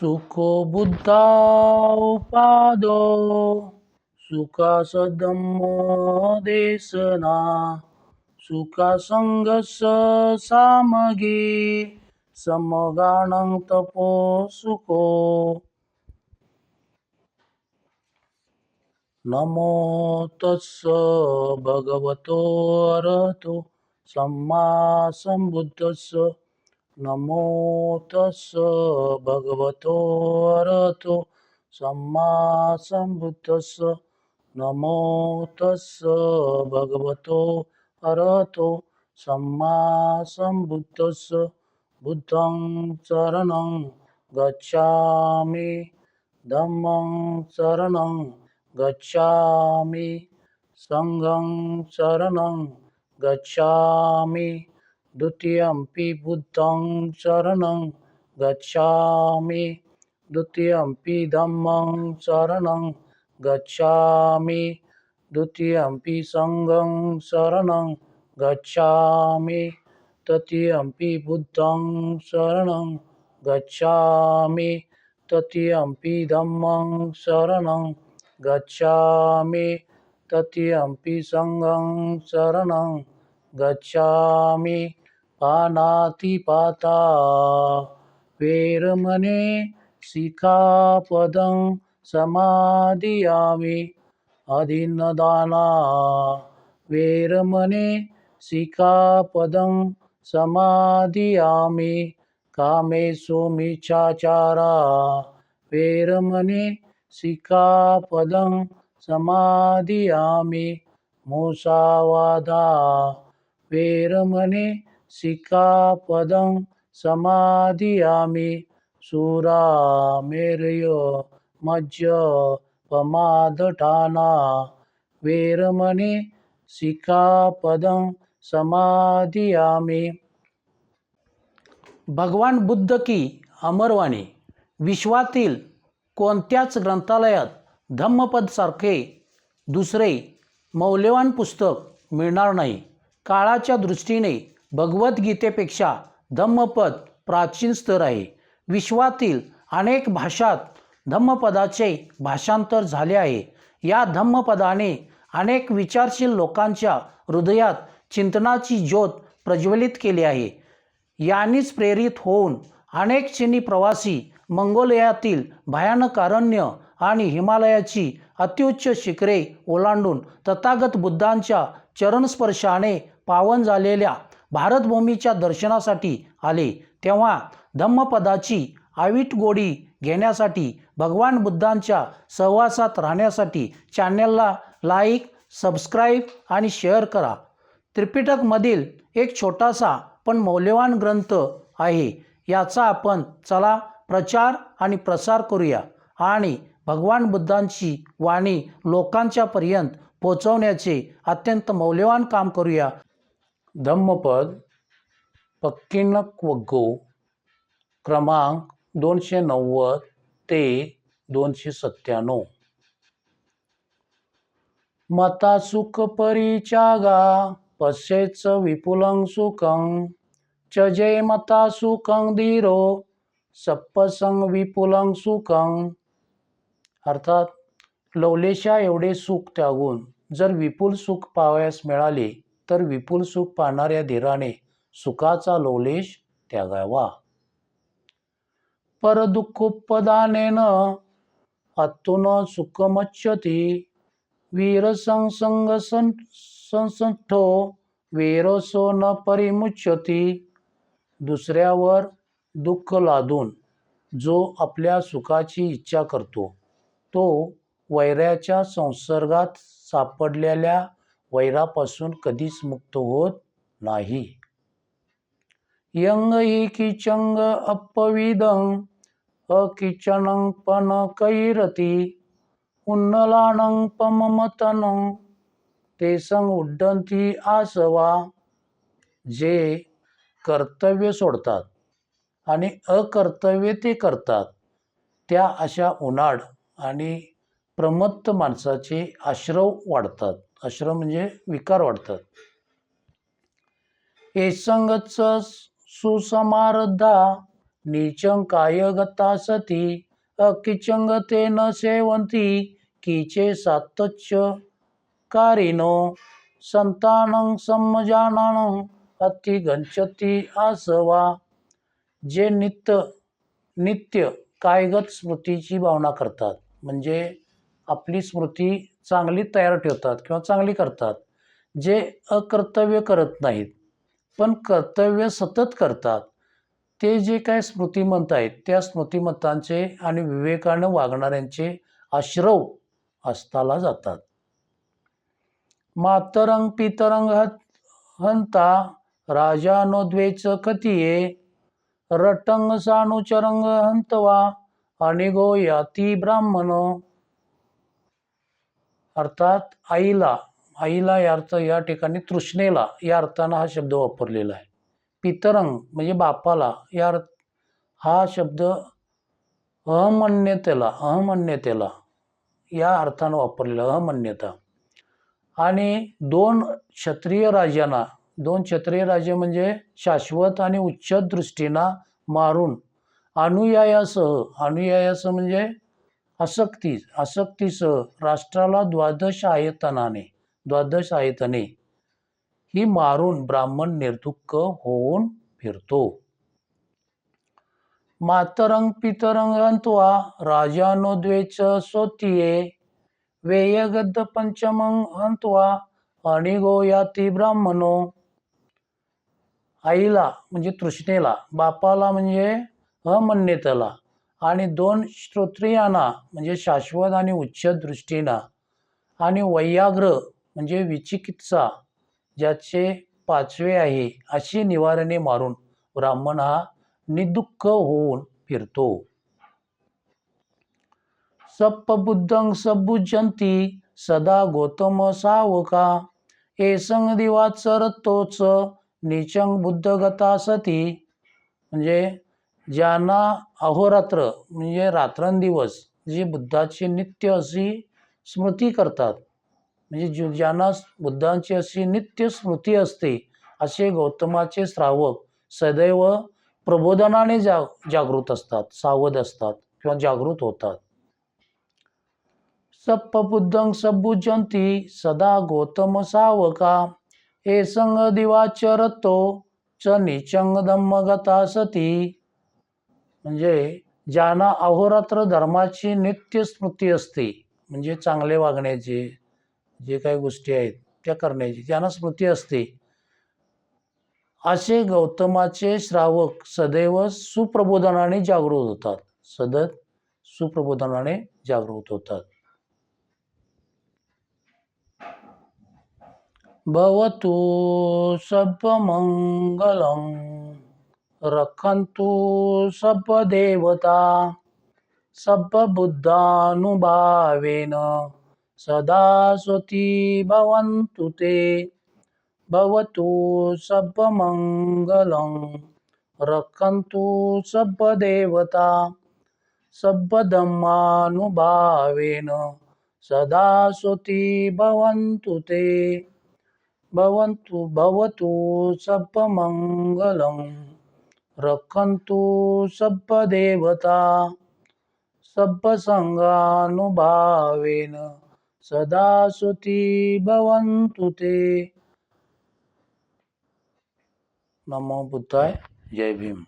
सुखो बुद्धा उपादो सुखास धम्म देसना सुखा संगस सामगी समगानं तपो सुखो नमो तस्स भगवतो अरहतो सम्मा संबुद्धस्स नमो तस्स भगवतो अरहतो। सम्मा संबुद्धस्स नमो तस्स भगवतो अरहतो। सम्मा संबुद्धस्स बुद्धं शरणं गच्छामि। धम्मं शरणं गच्छामि। सङ्गं शरणं गच्छामि। द्वितीयम्पि बुद्धं शरणं गच्छामि। द्वितीयम्पि धम्मं शरणं गच्छामि। द्वितीयम्पि संघं शरणं गच्छामि। तृतीयम्पि बुद्धं शरणं गच्छामि। तृतीयम्पि धम्मं शरणं गच्छामि। तृतीयम्पि संघं शरणं गच्छामि। पानातिपाता वेरमने शिखापदं समादियामि अधीनदाना। वेरमने शिखापदं समादियामि कामेषु मिच्छाचारा। वेरमने शिखापदं समादियामि मुसावादा वेरमने शिखापदं समादियामि सुरामेरय मज्ज पमादठाना। वेरमणे शिखापदं समादियामि भगवान बुद्ध की अमरवाणी विश्वातील कोणत्याच ग्रंथालयात धम्मपदसारखे दुसरे मौल्यवान पुस्तक मिळणार नाही. काळाच्या दृष्टीने भगवद्गीतेपेक्षा धम्मपद प्राचीन स्तर आहे. विश्वातील अनेक भाषात धम्मपदाचे भाषांतर झाले आहे. या धम्मपदाने अनेक विचारशील लोकांच्या हृदयात चिंतनाची ज्योत प्रज्वलित केली आहे. यांनीच प्रेरित होऊन अनेक चिनी प्रवासी मंगोलियातील भयानक अरण्य आणि हिमालयाची अत्युच्च शिखरे ओलांडून तथागत बुद्धांच्या चरणस्पर्शाने पावन झालेल्या भारतभूमीच्या दर्शनासाठी आले तेव्हा धम्मपदाची आवीट गोडी घेण्यासाठी भगवान बुद्धांच्या सहवासात राहण्यासाठी चॅनलला लाईक सबस्क्राईब आणि शेअर करा. त्रिपिटकमधील एक छोटासा पण मौल्यवान ग्रंथ आहे याचा आपण चला प्रचार आणि प्रसार करूया आणि भगवान बुद्धांची वाणी लोकांच्यापर्यंत पोचवण्याचे अत्यंत मौल्यवान काम करूया. धम्मपद पक्किनक्वगो क्रमांक दोनशे नव्वद ते दोनशे सत्त्याण्णव. मता सुख परिचागा पश्येच विपुलं सुखं च जय मता सुखं धीरो सप्पसंग विपुलं सुखं. अर्थात लवलेशा एवढे सुख त्यागून जर विपुल सुख पावयास मिळाले तर विपुल सुख पाहणाऱ्या धीराने सुखाचा लोलेश त्यागावा. परदुःखोपदानेन अत्तुन सुखमच्छती वीरसंसंग संसठो वेरसो न परिमुच्छती दुसऱ्यावर दुःख लादून जो आपल्या सुखाची इच्छा करतो तो वैराच्या संसर्गात सापडलेल्या वैरापासून कधीच मुक्त होत नाही. यंग हि चंग अपविदं अकिचनं पण कैरती उन्नलानं पममतनं ते संग उड्डंती आसवा जे कर्तव्य सोडतात आणि अकर्तव्य ते करतात. त्या अशा उन्हाळ आणि प्रमत्त माणसाचे आश्रव वाढतात. आश्रव म्हणजे विकार वाटतात एसंगच सुसमारधा निचंकाय कायगता सती अकिचंगते न सेवंती किचे सातच्य कारिनो संतानं समजाननं अति गंचती आसवा जे नित्य नित्य कायगत स्मृतीची भावना करतात. म्हणजे आपली स्मृती चांगली तयार ठेवतात किंवा चांगली करतात जे अकर्तव्य करत नाहीत पण कर्तव्य सतत करतात. ते जे काय स्मृतिमंत आहेत त्या स्मृतिमंतांचे आणि विवेकानं वागणाऱ्यांचे आश्रव असताला जातात. मातरंग पितरंग हंता राजानो द्वेच कथिये रटंग सानुचरंग हंतवा अनिगो याती ब्राह्मण। अर्थात आईला आईला या अर्थ या ठिकाणी तृष्णेला या अर्थानं हा शब्द वापरलेला आहे. पितरंग म्हणजे बापाला या अर्थ हा शब्द अहमन्यतेला अहमन्यतेला या अर्थानं वापरलेला अहमन्यता आणि दोन क्षत्रिय राजांना दोन क्षत्रिय राजे म्हणजे शाश्वत आणि उच्च दृष्टीना मारून अनुयायासह अनुयायासह म्हणजे आसक्ती आसक्तीसह राष्ट्राला द्वादश आयतनाने द्वादश आयतने ही मारून ब्राह्मण निर्दुःख होऊन फिरतो. मातरंग पितरंग हंत्वा राजानो द्वेच सोतिये वेयगद्द पंचमंग हंत्वा अणिगो याती ब्राह्मणो. आईला म्हणजे तृष्णेला बापाला म्हणजे अमन्यतला आणि दोन श्रोत्रियांना म्हणजे शाश्वत आणि उच्च दृष्टीनं आणि वैयाग्र म्हणजे विचिकित्सा ज्याचे पाचवे आहे अशी निवारणे मारून ब्राह्मण हा निदुःख होऊन फिरतो. सप्पबुद्धं सबुजंती सदा गौतम सावका एसंग दिवाचरतोच निचंग बुद्धगता सती. म्हणजे ज्यांना अहोरात्र म्हणजे रात्रंदिवस जी बुद्धाची नित्य अशी स्मृती करतात म्हणजे जु ज्यांना बुद्धांची अशी नित्य स्मृती असते असे गौतमाचे श्रावक सदैव प्रबोधनाने जा जागृत असतात सावध असतात किंवा जागृत होतात. सप्पबुद्धं सबुजंती सदा गौतम सावका हे संग दिवाचरतो च निचंग धम्मगता सती। म्हणजे ज्यांना अहोरात्र धर्माची नित्य स्मृती असते म्हणजे चांगले वागण्याचे जे काही गोष्टी आहेत त्या करण्याची ज्यांना स्मृती असते असे गौतमाचे श्रावक सदैव सुप्रबोधनाने जागृत होतात. सतत सुप्रबोधनाने जागृत होतात. भवतु सर्वमङ्गलं रखन्तु सर्वदेवता सर्वबुद्धानुभावेन सदा स्वती भवन्तु ते। भवतु सर्वमङ्गलं रखन्तु सर्वदेवता सर्वधर्मानुभावेन सदा स्वती भवन्तु ते। भवन्तु भवतु सर्वमङ्गलं रखन्तु सब सर्वसङ्गानुभावेन सदा सुती भवन्तु ते। नमो बुद्धाय जय भीम।